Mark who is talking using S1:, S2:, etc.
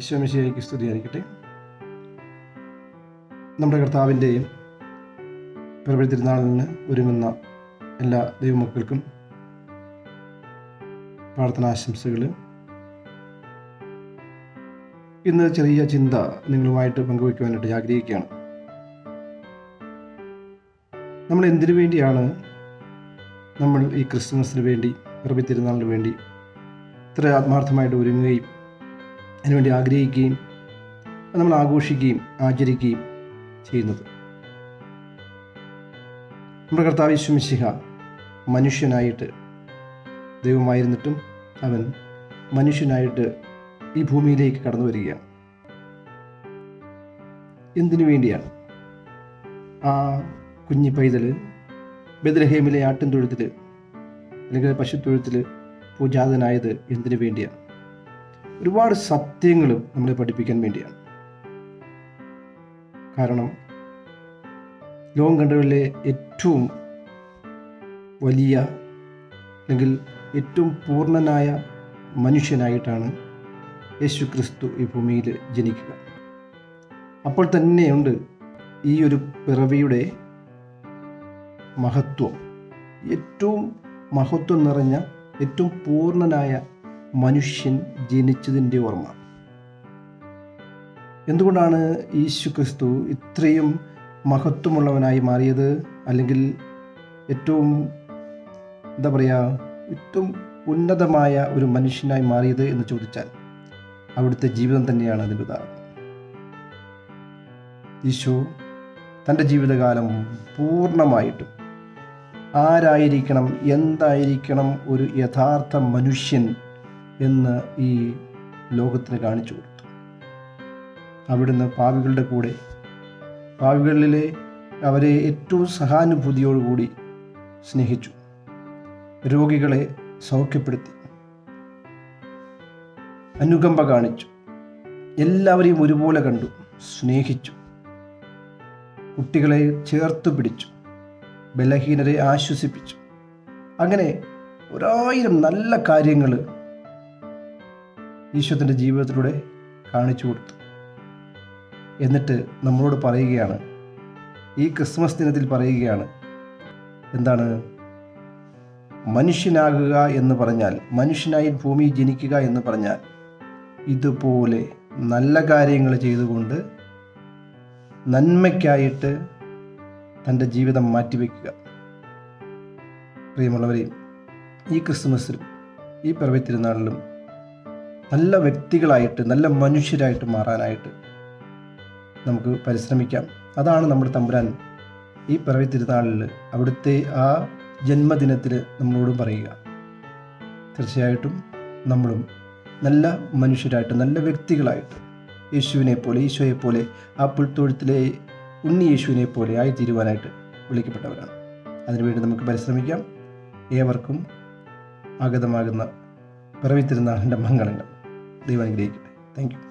S1: ഈശോമിശിയായിക്ക് സ്തുതിയായിരിക്കട്ടെ. നമ്മുടെ കർത്താവിന്റെയും പിറവി തിരുനാളിന് ഒരുങ്ങുന്ന എല്ലാ ദൈവമക്കൾക്കും പ്രാർത്ഥനാശംസകൾ ഇന്ന് ചെറിയ ചിന്ത നിങ്ങളുമായിട്ട് പങ്കുവയ്ക്കുവാനായിട്ട് ആഗ്രഹിക്കുകയാണ്. നമ്മൾ എന്തിനു വേണ്ടിയാണ് നമ്മൾ ഈ ക്രിസ്മസിന് വേണ്ടി പിറവി തിരുനാളിന് വേണ്ടി ഇത്ര ആത്മാർത്ഥമായിട്ട് ഒരുങ്ങുകയും അതിനുവേണ്ടി ആഗ്രഹിക്കുകയും നമ്മൾ ആഘോഷിക്കുകയും ആചരിക്കുകയും ചെയ്യുന്നത്. നമ്മുടെ കർത്താവ് ശുമിശിഹ മനുഷ്യനായിട്ട് ദൈവമായിരുന്നിട്ടും അവൻ മനുഷ്യനായിട്ട് ഈ ഭൂമിയിലേക്ക് കടന്നു വരികയാണ്. എന്തിനു വേണ്ടിയാണ്? ആ കുഞ്ഞി പൈതൽ ബദ്രഹേമിലെ ആട്ടിൻ തൊഴുത്തിൽ അല്ലെങ്കിൽ പശുത്തൊഴുത്തിൽ പൂജാതനായത് എന്തിനു വേണ്ടിയാണ്? ഒരുപാട് സത്യങ്ങൾ നമ്മളെ പഠിപ്പിക്കാൻ വേണ്ടിയാണ്. കാരണം ലോകം കണ്ടവരിലെ ഏറ്റവും വലിയ അല്ലെങ്കിൽ ഏറ്റവും പൂർണനായ മനുഷ്യനായിട്ടാണ് യേശു ക്രിസ്തു ഈ ഭൂമിയിൽ ജനിക്കുക. അപ്പോൾ തന്നെയുണ്ട് ഈ ഒരു പിറവിയുടെ മഹത്വം. ഏറ്റവും മഹത്വം നിറഞ്ഞ ഏറ്റവും പൂർണനായ മനുഷ്യൻ ജനിച്ചതിന്റെ ഓർമ്മ. എന്തുകൊണ്ടാണ് യേശു ക്രിസ്തു ഇത്രയും മഹത്വമുള്ളവനായി മാറിയത്? അല്ലെങ്കിൽ ഏറ്റവും എന്താ പറയുക ഏറ്റവും ഉന്നതമായ ഒരു മനുഷ്യനായി മാറിയത് എന്ന് ചോദിച്ചാൽ അവിടുത്തെ ജീവിതം തന്നെയാണ് അതിന്റെ ഉദാഹരണം. ഈശോ തന്റെ ജീവിതകാലം പൂർണമായിട്ടും ആരായിരിക്കണം എന്തായിരിക്കണം ഒരു യഥാർത്ഥ മനുഷ്യൻ എന്ന് ഈ ലോകത്തിന് കാണിച്ചു കൊടുത്തു. അവിടുന്ന് പാവികളുടെ കൂടെ പാവികളിലെ അവരെ ഏറ്റവും സഹാനുഭൂതിയോടുകൂടി സ്നേഹിച്ചു. രോഗികളെ സൗഖ്യപ്പെടുത്തി. അനുകമ്പ കാണിച്ചു. എല്ലാവരെയും ഒരുപോലെ കണ്ടു സ്നേഹിച്ചു. കുട്ടികളെ ചേർത്ത് പിടിച്ചു. ബലഹീനരെ ആശ്വസിപ്പിച്ചു. അങ്ങനെ ഒരായിരം നല്ല കാര്യങ്ങൾ ഈശ്വരന്റെ ജീവിതത്തിലൂടെ കാണിച്ചു കൊടുത്തു. എന്നിട്ട് നമ്മളോട് പറയുകയാണ് ഈ ക്രിസ്മസ് ദിനത്തിൽ പറയുകയാണ് എന്താണ്? മനുഷ്യനാകുക എന്ന് പറഞ്ഞാൽ മനുഷ്യനായി ഭൂമി ജനിക്കുക എന്ന് പറഞ്ഞാൽ ഇതുപോലെ നല്ല കാര്യങ്ങൾ ചെയ്തുകൊണ്ട് നന്മയ്ക്കായിട്ട് തന്റെ ജീവിതം മാറ്റിവെക്കുക. പ്രിയമുള്ളവരെ ഈ ക്രിസ്മസിലും ഈ പിറവി തിരുനാളിലും നല്ല വ്യക്തികളായിട്ട് നല്ല മനുഷ്യരായിട്ട് മാറാനായിട്ട് നമുക്ക് പരിശ്രമിക്കാം. അതാണ് നമ്മുടെ തമ്പുരാൻ ഈ പിറവി തിരുനാളിൽ അവിടുത്തെ ആ ജന്മദിനത്തിൽ നമ്മളോടും പറയുക. തീർച്ചയായിട്ടും നമ്മളും നല്ല മനുഷ്യരായിട്ട് നല്ല വ്യക്തികളായിട്ട് യേശുവിനെ പോലെ ഈശോയെ പോലെ ആ പുൽത്തൊഴുത്തിലെ ഉണ്ണി യേശുവിനെ പോലെ ആയി തീരുവാനായിട്ട് വിളിക്കപ്പെട്ടവരാണ്. അതിനുവേണ്ടി നമുക്ക് പരിശ്രമിക്കാം. ഏവർക്കും ആഗതമാകുന്ന പിറവി തിരുനാളിന്റെ മംഗളങ്ങൾ. ദൈവം അനുഗ്രഹിക്കട്ടെ. Thank you